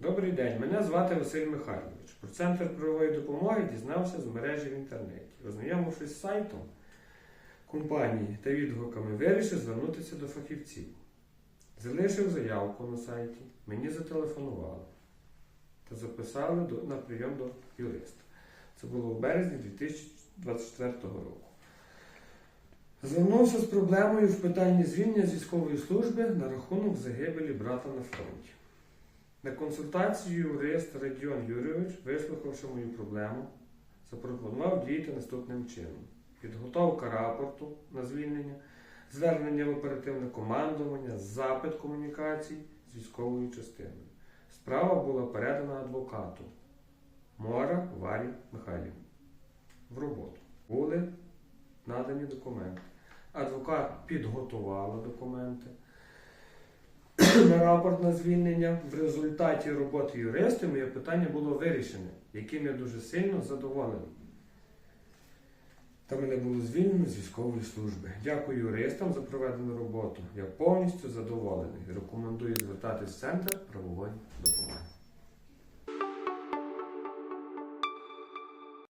Добрий день, мене звати Василь Михайлович. Про центр правової допомоги дізнався з мережі в інтернеті. Ознайомившись з сайтом компанії та відгуками, вирішив звернутися до фахівців. Залишив заявку на сайті, мені зателефонували та записали до- на прийом до юриста. Це було в березні 2024 року. Звернувся з проблемою в питанні звільнення з військової служби на рахунок загибелі брата на фронті. На консультацію юрист Радіон Юрійович, вислухавши мою проблему, запропонував діяти наступним чином: підготовка рапорту на звільнення, звернення в оперативне командування, запит комунікацій з військовою частиною. Справа була передана адвокату Мора Варі Михайлівні в роботу. Були надані документи. Адвокат підготувала документи на рапорт на звільнення. В результаті роботи юриста моє питання було вирішене, яким я дуже сильно задоволений. Та мене було звільнено з військової служби. Дякую юристам за проведену роботу. Я повністю задоволений. Рекомендую звертатись в центр правової допомоги.